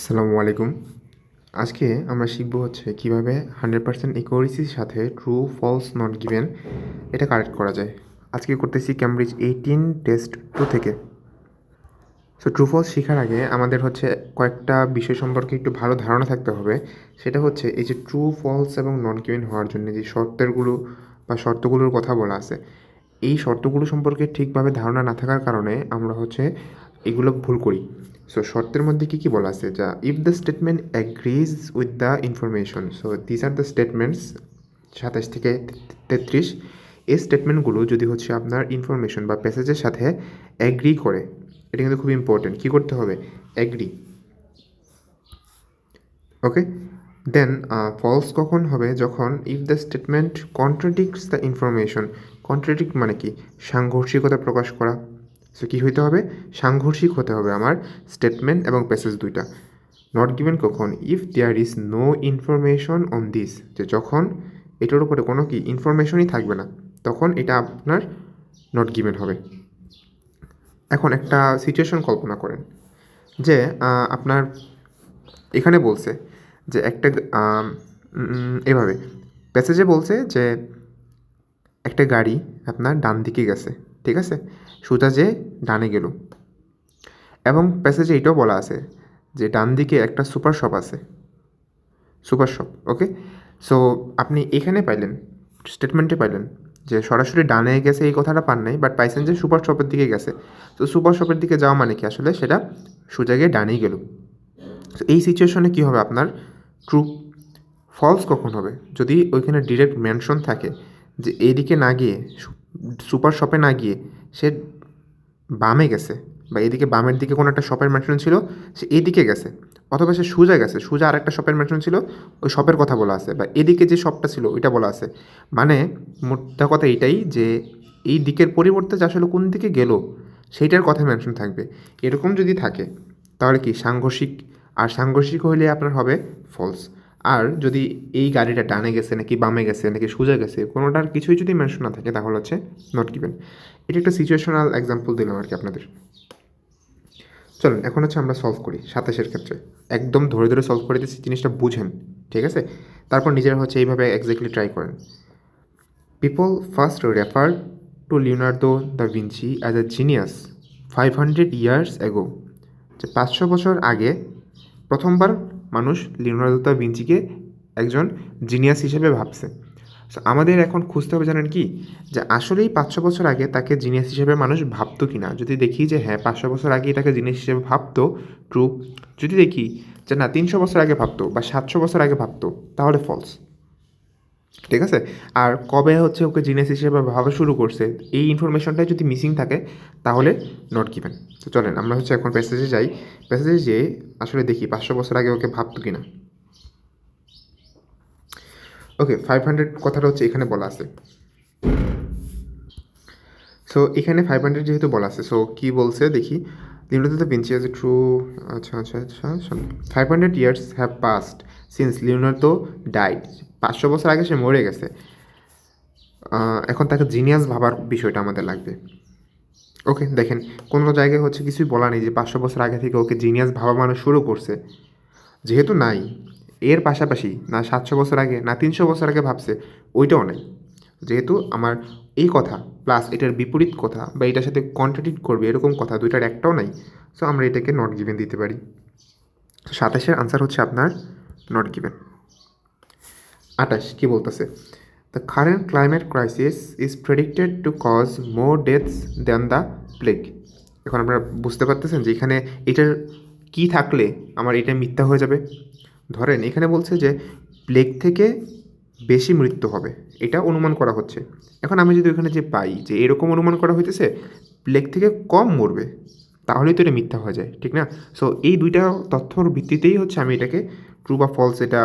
আসসালামু আলাইকুম। আজকে আমরা শিখব হচ্ছে কীভাবে হান্ড্রেড পার্সেন্ট ইকোরিসির সাথে ট্রু ফলস নট গিভেন এটা কারেক্ট করা যায়। আজকে করতেছি ক্যামব্রিজ এইটিন টেস্ট টু থেকে। সো ট্রু ফলস শেখার আগে আমাদের হচ্ছে কয়েকটা বিষয় সম্পর্কে একটু ভালো ধারণা থাকতে হবে। সেটা হচ্ছে এই যে ট্রু ফলস এবং নন গিভেন হওয়ার জন্য যে শর্তেরগুলো বা শর্তগুলোর কথা বলা আছে, এই শর্তগুলো সম্পর্কে ঠিকভাবে ধারণা না থাকার কারণে আমরা হচ্ছে এগুলো ভুল করি। সো শর্তের মধ্যে কী কী বলা আছে? যা if the statement agrees with the information so this are the statements সাতাশ থেকে তেত্রিশ, এই স্টেটমেন্টগুলো যদি হচ্ছে আপনার ইনফরমেশন বা প্যাসেজের সাথে অ্যাগ্রি করে, এটা কিন্তু খুব ইম্পর্টেন্ট কী করতে হবে? অ্যাগ্রি ওকে দেন ফলস কখন হবে? যখন if the statement contradicts the information contradict মানে কি? সাংঘর্ষিকতা প্রকাশ করা। সো কী হইতে হবে? সাংঘর্ষিক হতে হবে আমার স্টেটমেন্ট এবং প্যাসেজ দুইটা। নট গিভেন কখন? If there is no information on this যে যখন এটার উপরে কোনো কি ইনফরমেশনই থাকবে না, তখন এটা আপনার নট গিভেন হবে। এখন একটা সিচুয়েশন কল্পনা করেন, যে আপনার এখানে বলছে যে একটা এভাবে। প্যাসেজে বলছে যে একটা গাড়ি আপনার ডান দিকে গেছে, ঠিক আছে? সোজা যে ডানে গেল। এবং প্যাসেজে এটাও বলা আছে যে ডান দিকে একটা সুপার শপ আছে। সুপার শপ ওকে সো আপনি এখানে পাইলেন স্টেটমেন্টে পাইলেন যে সরাসরি ডানে গেছে এই কথাটা পান নাই বাট পাইছেন যে সুপার শপের দিকে গেছে। তো সুপার শপের দিকে যাওয়া মানে কি আসলে? সেটা সোজা গিয়ে ডানেই গেল। তো এই সিচুয়েশনে কী হবে আপনার? ট্রু ফলস কখন হবে? যদি ওইখানে ডিরেক্ট মেনশন থাকে যে এইদিকে না গিয়ে সুপার শপে না গিয়ে সে বামে গেছে বা এদিকে বামের দিকে কোনো একটা শপের মেনশন ছিল, সে এদিকে গেছে। অথবা সে সুজা গেছে, সুজা আরেকটা শপের মেনশন ছিল, ওই শপের কথা বলা আছে বা এদিকে যে শপটা ছিল ওইটা বলা আছে। মানে মোদ্দা কথা এটাই যে এই দিকের পরিবর্তে যে আসলে কোন দিকে গেল, সেইটার কথা মেনশন থাকবে। এরকম যদি থাকে, তাহলে কি সাংঘর্ষিক? আর সাংঘর্ষিক হইলে আপনার হবে ফলস আর যদি এই গাড়িটা ডানে গেছে নাকি বামে গেছে নাকি সোজা গেছে, কোনোটার কিছুই যদি মেনশন না থাকে, তাহলে হচ্ছে নট গিভেন এটা একটা সিচুয়েশনাল এক্সাম্পল দিলাম আর কি আপনাদের। চলুন, এখন হচ্ছে আমরা সলভ করি সাতাশের ক্ষেত্রে। একদম ধরে ধরে সলভ করে দিচ্ছি জিনিসটা বুঝেন, ঠিক আছে? তারপর নিজেরা হচ্ছে এইভাবে এক্স্যাক্টলি ট্রাই করেন। People first refer to Leonardo da Vinci as a genius five hundred years ago যে পাঁচশো বছর আগে প্রথমবার মানুষ লিওনার্দো দা ভিঞ্চিকে একজন জিনিয়াস হিসেবে ভাবছে। সো আমাদের এখন খুঁজতে হবে জানেন কি? যে আসলেই পাঁচশো বছর আগে তাকে জিনিয়াস হিসেবে মানুষ ভাবতো কি না যদি দেখি যে হ্যাঁ পাঁচশো বছর আগেই তাকে জিনিস হিসেবে ভাবতো ট্রু যদি দেখি যে না, তিনশো বছর আগে ভাবতো বা সাতশো বছর আগে ভাবতো, তাহলে ফলস ঠিক আছে? আর কবে হচ্ছে ওকে জিনিস হিসেবে ভাবা শুরু করছে, এই ইনফরমেশনটাই যদি মিসিং থাকে, তাহলে নট গিভেন তো চলেন, আমরা হচ্ছে এখন প্যাসেজে যাই। প্যাসেজে যেয়ে আসলে দেখি পাঁচশো বছর আগে ওকে ভাবতো কিনা। ওকে ফাইভ হান্ড্রেড কথাটা হচ্ছে এখানে বলা আছে। সো এখানে ফাইভ হান্ড্রেড যেহেতু বলা আছে সো কী বলছে দেখি। Da Vinci as a true আচ্ছা আচ্ছা আচ্ছা five hundred years have passed since Leonardo died পাঁচশো বছর আগে সে মরে গেছে। এখন তাকে জিনিয়াস ভাবার বিষয়টা আমাদের লাগবে। ওকে দেখেন, কোনো জায়গায় হচ্ছে কিছুই বলা নেই যে পাঁচশো বছর আগে থেকে ওকে জিনিয়াস ভাবা মানুষ শুরু করছে। যেহেতু নাই, এর পাশাপাশি না সাতশো বছর আগে, না তিনশো বছর আগে ভাবছে, ওইটাও নেই। যেহেতু আমার এই কথা প্লাস এটার বিপরীত কথা বা এটার সাথে কন্ট্রাডিক্ট করবে এরকম কথা দুইটার একটাও নাই সো আমরা এটাকে নট গিভেন দিতে পারি। সাতাশের আনসার হচ্ছে আপনার নট গিভেন আটাশ কী বলতেছে? The current climate crisis is predicted to cause more deaths than the plague এখন আপনারা বুঝতে পারতেছেন যে এখানে এটার কি থাকলে আমার এটা মিথ্যা হয়ে যাবে? ধরেন এখানে বলছে যে প্লেগ থেকে বেশি মৃত্যু হবে। এটা অনুমান করা হচ্ছে। এখন আমি যদি ওখানে যে পাই যে এরকম অনুমান করা হইতেছে প্লেগ থেকে কম মরবে, তাহলেই তো এটা মিথ্যা হয়ে যায়, ঠিক না? সো এই দুইটা তথ্যর ভিত্তিতেই হচ্ছে আমি এটাকে ট্রু বা ফলস এটা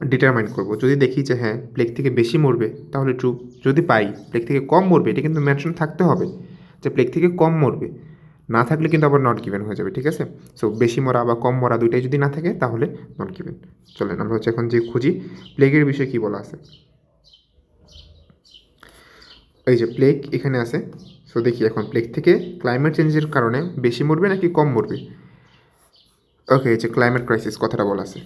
ডিটারমাইন করব। যদি দেখি যে হ্যাঁ প্লেগ থেকে বেশি মরবে, তাহলে ট্রু যদি পাই প্লেগ থেকে কম মরবে, এটা কিন্তু মেনশন থাকতে হবে যে প্লেগ থেকে কম মরবে। না থাকলে কিন্তু আবার নট গিভেন হয়ে যাবে ঠিক আছে? সো বেশি মরা বা কম মরা দুইটাই যদি না থাকে তাহলে নট গিভেন চলেন আমরা হচ্ছে এখন যে খুঁজি প্লেগের বিষয়ে কী বলা আছে? এই যে প্লেগ এখানে আছে। সো দেখি এখন প্লেগ থেকে ক্লাইমেট চেঞ্জের কারণে বেশি মরবে নাকি কম মরবে? ওকে এই যে ক্লাইমেট ক্রাইসিস কথাটা বলা আছে।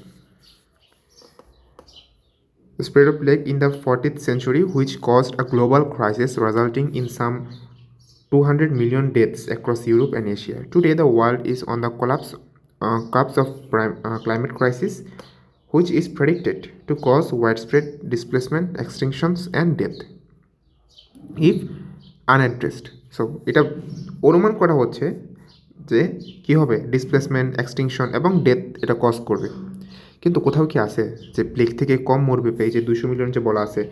The spread of plague in the 14th century, which a global crisis resulting in some 200 million deaths across Europe and Asia. Today, the world is on the collapse uh, cusp of prime, uh, climate crisis, which is predicted to cause widespread displacement, extinctions, and death. if unaddressed so এটা অনুমান করা হচ্ছে যে কী হবে displacement extinction এবং death এটা cause করবে কিন্তু কোথাও কি আছে যে প্লেগ থেকে কম মরবে এই যে দুশো মিলিয়ন যে বলা আছে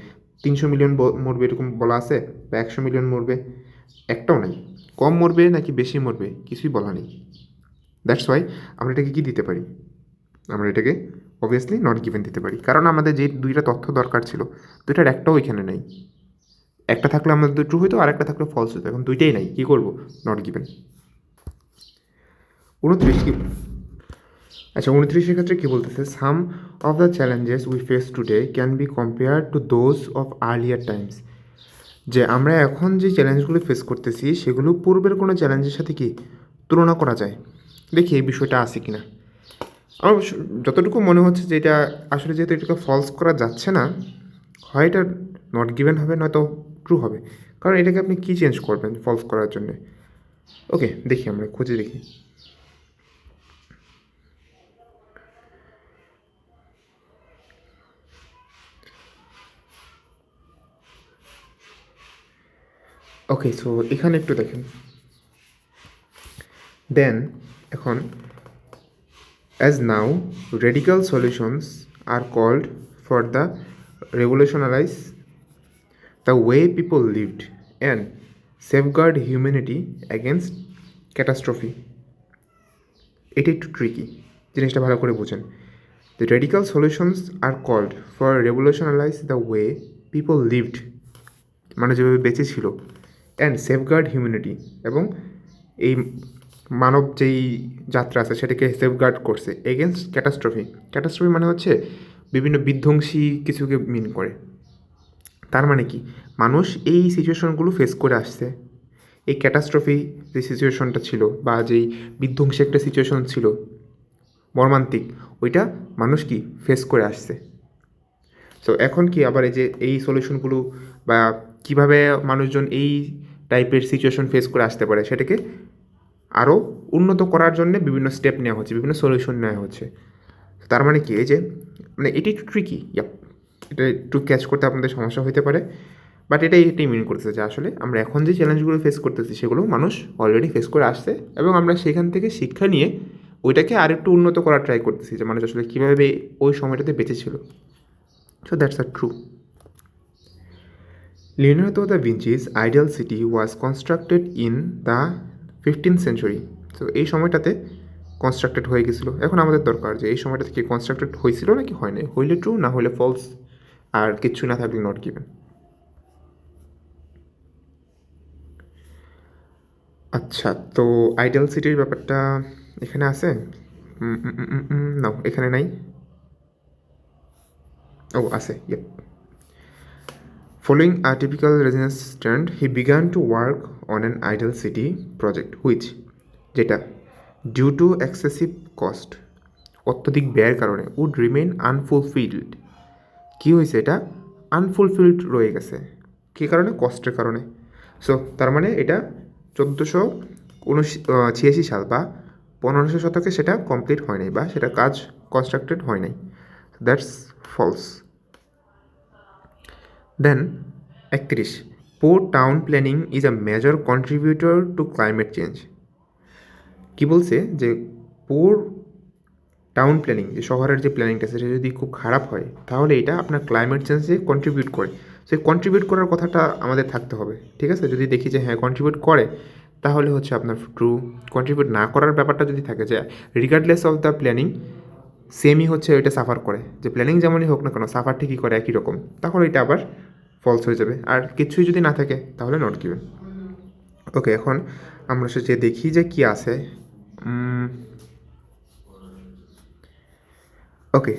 তিনশো মিলিয়ন মরবে এরকম বলা আছে বা একশো মিলিয়ন মরবে একটাও নেই। কম মরবে নাকি বেশি মরবে কিছুই বলা নেই। দ্যাটস ওয়াই আমরা এটাকে কী দিতে পারি? আমরা এটাকে অবভিয়াসলি নট গিভেন দিতে পারি। কারণ আমাদের যে দুইটা তথ্য দরকার ছিল, দুইটার একটাও এখানে নেই। একটা থাকলে আমাদের ট্রু হতো আর একটা থাকলে ফলস হতো এখন দুইটাই নাই, কী করব? নট গিভেন উনত্রিশ কি? আচ্ছা উনত্রিশের ক্ষেত্রে কী বলতেছে? Some of the challenges we face today can be compare to those of earlier times যে আমরা এখন যে চ্যালেঞ্জগুলো ফেস করতেছি, সেগুলো পূর্বের কোনো চ্যালেঞ্জের সাথে কি তুলনা করা যায়? দেখি এই বিষয়টা আছে কি না আমার যতটুকু মনে হচ্ছে যে এটা আসলে যেহেতু এটাকে ফলস করা যাচ্ছে না, হয় এটা নট গিভেন হবে, নয়তো ট্রু হবে। কারণ এটাকে আপনি কী চেঞ্জ করবেন ফলস করার জন্য? ওকে দেখি আমরা, খুঁজে দেখি। ওকে সো এখানে একটু দেখেন দেন এখন As now, radical solutions are called for the revolutionize the way people lived and safeguard humanity against catastrophe. এটি একটু ট্রিকি জিনিসটা ভালো করে বুঝেন the radical solutions are called for revolutionize the way people lived মানে যেভাবে বেঁচে ছিল অ্যান্ড সেফগার্ড হিউম্যানিটি এবং এই মানব যেই যাত্রা আছে সেটাকে সেফগার্ড করছে এগেনস্ট ক্যাটাস্ট্রফি ক্যাটাস্ট্রফি মানে হচ্ছে বিভিন্ন বিধ্বংসী কিছুকে মিন করে। তার মানে কি? মানুষ এই সিচুয়েশনগুলো ফেস করে আসছে। এই ক্যাটাস্ট্রফি যে সিচুয়েশনটা ছিল বা যেই বিধ্বংসী একটা সিচুয়েশন ছিল, মর্মান্তিক, ওইটা মানুষ কি ফেস করে আসছে। সো এখন কি আবার এই যে এই সলিউশনগুলো বা কীভাবে মানুষজন এই টাইপের সিচুয়েশন ফেস করে আসতে পারে। সেটাকে আরও উন্নত করার জন্য বিভিন্ন স্টেপ নেওয়া হচ্ছে, বিভিন্ন সলিউশন নেওয়া হচ্ছে। তার মানে কি? এই যে মানে এটি একটু ট্রিকি এটা একটু ক্যাচ করতে আপনাদের সমস্যা হতে পারে বাট এটাই এটাই মিন করতেছে যে আসলে আমরা এখন যে চ্যালেঞ্জগুলো ফেস করতেছি, সেগুলো মানুষ অলরেডি ফেস করে আসছে এবং আমরা সেখান থেকে শিক্ষা নিয়ে ওইটাকে আর একটু উন্নত করার ট্রাই করতেছি, যে মানুষ আসলে কীভাবে ওই সময়টাতে বেঁচে ছিল। So that's are true Leonardo da Vinci's ideal city was constructed in the fifteen century তো এই সময়টাতে কনস্ট্রাক্টেড হয়ে গেছিল এখন আমাদের দরকার যে এই সময়টা থেকে কনস্ট্রাক্টেড হয়েছিল নাকি হয় নাই হইলে ট্রু না হলে ফলস আর কিচ্ছু না থাকলে নট গিভেন আচ্ছা তো আইডিয়াল সিটির ব্যাপারটা এখানে আছে না এখানে নাই ও আছে yep Following a typical Renaissance trend, he began to work on an ideal city project, which, যেটা ডিউ টু এক্সেসিভ কস্ট অত্যধিক ব্যয়ের কারণে উড রিমেন আনফুলফিল্ড কী হয়েছে এটা? আনফুলফিল্ড রয়ে গেছে। কী কারণে? কষ্টের কারণে। সো তার মানে এটা চোদ্দোশো উনশি ছিয়াশি সাল বা পনেরোশো শতকে সেটা কমপ্লিট হয় নাই বা সেটা কাজ কনস্ট্রাক্টেড হয় নাই। দ্যাটস ফলস দেন একত্রিশ। Poor town planning is a major contributor to climate change কী বলছে? যে পোর টাউন প্ল্যানিং যে শহরের যে প্ল্যানিংটা সেটা যদি খুব খারাপ হয়, তাহলে এটা আপনার ক্লাইমেট চেঞ্জে কন্ট্রিবিউট করে। সেই কন্ট্রিবিউট করার কথাটা আমাদের থাকতে হবে, ঠিক আছে? যদি দেখি যে হ্যাঁ কন্ট্রিবিউট করে, তাহলে হচ্ছে আপনার ট্রু কন্ট্রিবিউট না করার ব্যাপারটা যদি থাকে যে রিগার্ডলেস অফ দ্য প্ল্যানিং সেমই হচ্ছে ওইটা সাফার করে। যে প্ল্যানিং যেমনই হোক না কেন সাফার ঠিকই করে একই রকম। তাহলে এটা আবার ফলস হয়ে যাবে। আর কিছুই যদি না থাকে, তাহলে নট গিভেন ওকে এখন আমরা সে দেখি যে কি আছে ওকে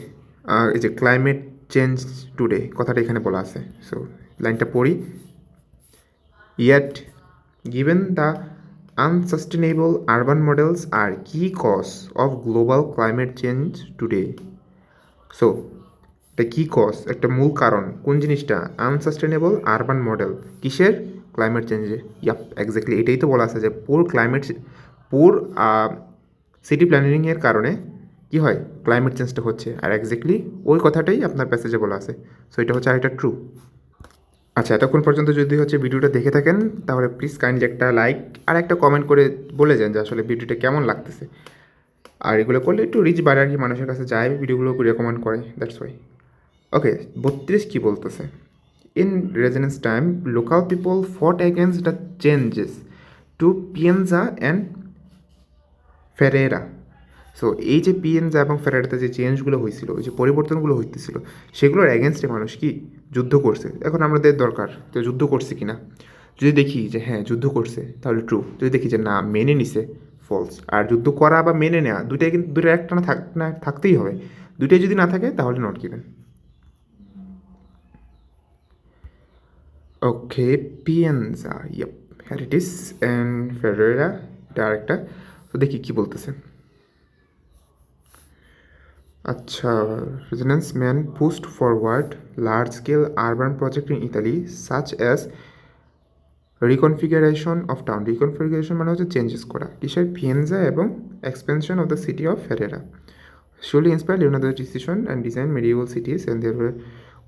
এই যে ক্লাইমেট চেঞ্জ টুডে কথাটা এখানে বলা আছে। সো লাইনটা পড়ি। Yet given the unsustainable urban models are key cause of global climate change today so এটা কী কজ একটা মূল কারণ, কোন জিনিসটা? আনসাস্টেনেবল আরবান মডেল কিসের? ক্লাইমেট চেঞ্জে ইয়াপ এক্স্যাক্টলি এটাই তো বলা আছে যে পুর ক্লাইমেট পুর সিটি প্ল্যানিংয়ের কারণে কি হয়? ক্লাইমেট চেঞ্জটা হচ্ছে। আর এক্স্যাক্টলি ওই কথাটাই আপনার প্যাসেজে বলা আছে। সো এটা হচ্ছে আরেকটা ট্রু আচ্ছা এতক্ষণ পর্যন্ত যদি হচ্ছে ভিডিওটা দেখে থাকেন, তাহলে প্লিজ কাইন্ডলি একটা লাইক আর একটা কমেন্ট করে বলে যান যে আসলে ভিডিওটা কেমন লাগতেছে। আর এগুলো করলে একটু রিচ বাড়ে আর কি, মানুষের কাছে যায় ভিডিওগুলো রেকমেন্ড করে। দ্যাটস ওয়াই ওকে বত্রিশ কী বলতেছে? In residence time local people fought against the changes to Pienza and Ferrara so এই যে পিএনজা এবং ফেরারাতে যে চেঞ্জগুলো হয়েছিল যে পরিবর্তনগুলো হইতেছিল, সেগুলোর অ্যাগেনস্টে মানুষ কি যুদ্ধ করছে? এখন আমাদের দরকার তো যুদ্ধ করছে কি না যদি দেখি যে হ্যাঁ যুদ্ধ করছে, তাহলে ট্রু যদি দেখি যে না, মেনে নিছে ফলস আর যুদ্ধ করা বা মেনে নেওয়া দুটাই কিন্তু দুটো একটা না থাক, না, থাকতেই হবে। দুটাই যদি না থাকে, তাহলে নট গিভেন ওকে পিএনজা ইয়েপ হ্যার ইট ইস অ্যান্ড ফেডারেরা এটা আরেকটা তো দেখি কী বলতেছে। আচ্ছা residence man pushed forward large scale urban project in Italy such as reconfiguration of town reconfiguration মানে হচ্ছে চেঞ্জেস করা। কিসের? ফিয়েনজা এবং expansion of the city of Ferrara surely inspired Leonardo's decision and design medieval cities and there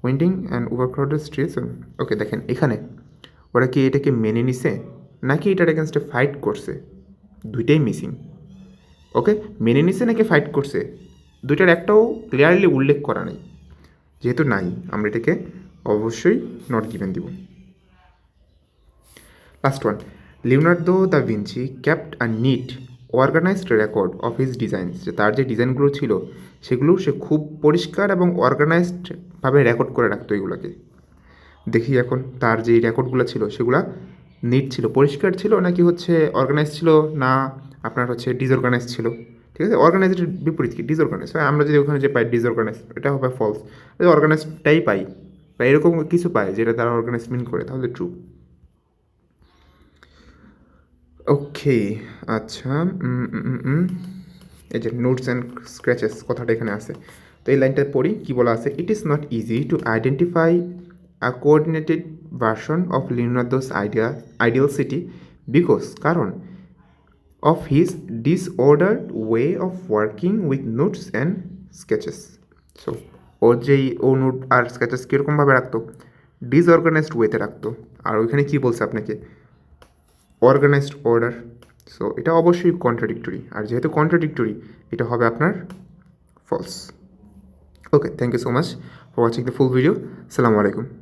were and overcrowded streets. Okay দেখেন, এখানে ওরা কি এটাকে মেনে নিছে? নাকি এটার এগেনস্টে ফাইট করছে? দুইটাই মিসিং ওকে মেনে নিছে নাকি ফাইট করছে? দুইটার একটাও ক্লিয়ারলি উল্লেখ করা নেই। যেহেতু নাই, আমরা এটাকে অবশ্যই নট গিভেন দিব। Last one Leonardo da Vinci kept a neat organized record of his designs যে তার যে ডিজাইনগুলো ছিল, সেগুলো সে খুব পরিষ্কার এবং অর্গানাইজডভাবে রেকর্ড করে রাখতো এগুলোকে। দেখি এখন তার যে রেকর্ডগুলো ছিল, সেগুলো নিট ছিল। পরিষ্কার ছিল নাকি হচ্ছে অর্গানাইজ ছিল না আপনার হচ্ছে ডিসঅর্গানাইজ ছিল? ঠিক আছে? অর্গানাইজের বিপরীত কি? ডিসঅর্গানাইজ আমরা যদি ওখানে যে পাই ডিসঅর্গানাইজ এটা হবে ফলস অর্গানাইজটাই পাই, বা এরকম কিছু পাই যেটা তারা অর্গানাইজ মিন করে, তাহলে ট্রু ওকে আচ্ছা। এই যে নোটস অ্যান্ড স্ক্র্যাচেস কথাটা এখানে আছে। তো এই লাইনটা পড়ি, কি বলা আছে? It is not easy to identify a coordinated version of Leonardo's idea ideal city because কারণ of his disordered way of working with notes and sketches so ওর যেই ও নোট আর স্কেচেস কীরকমভাবে রাখতো? ডিসঅর্গানাইজড ওয়েতে রাখতো। আর ওইখানে কী বলছে আপনাকে? অর্গানাইজড অর্ডার সো এটা অবশ্যই কন্ট্রাডিক্টরি আর যেহেতু কন্ট্রাডিক্টরি এটা হবে আপনার false Okay, thank you so much for watching the full video. Assalamu alaikum.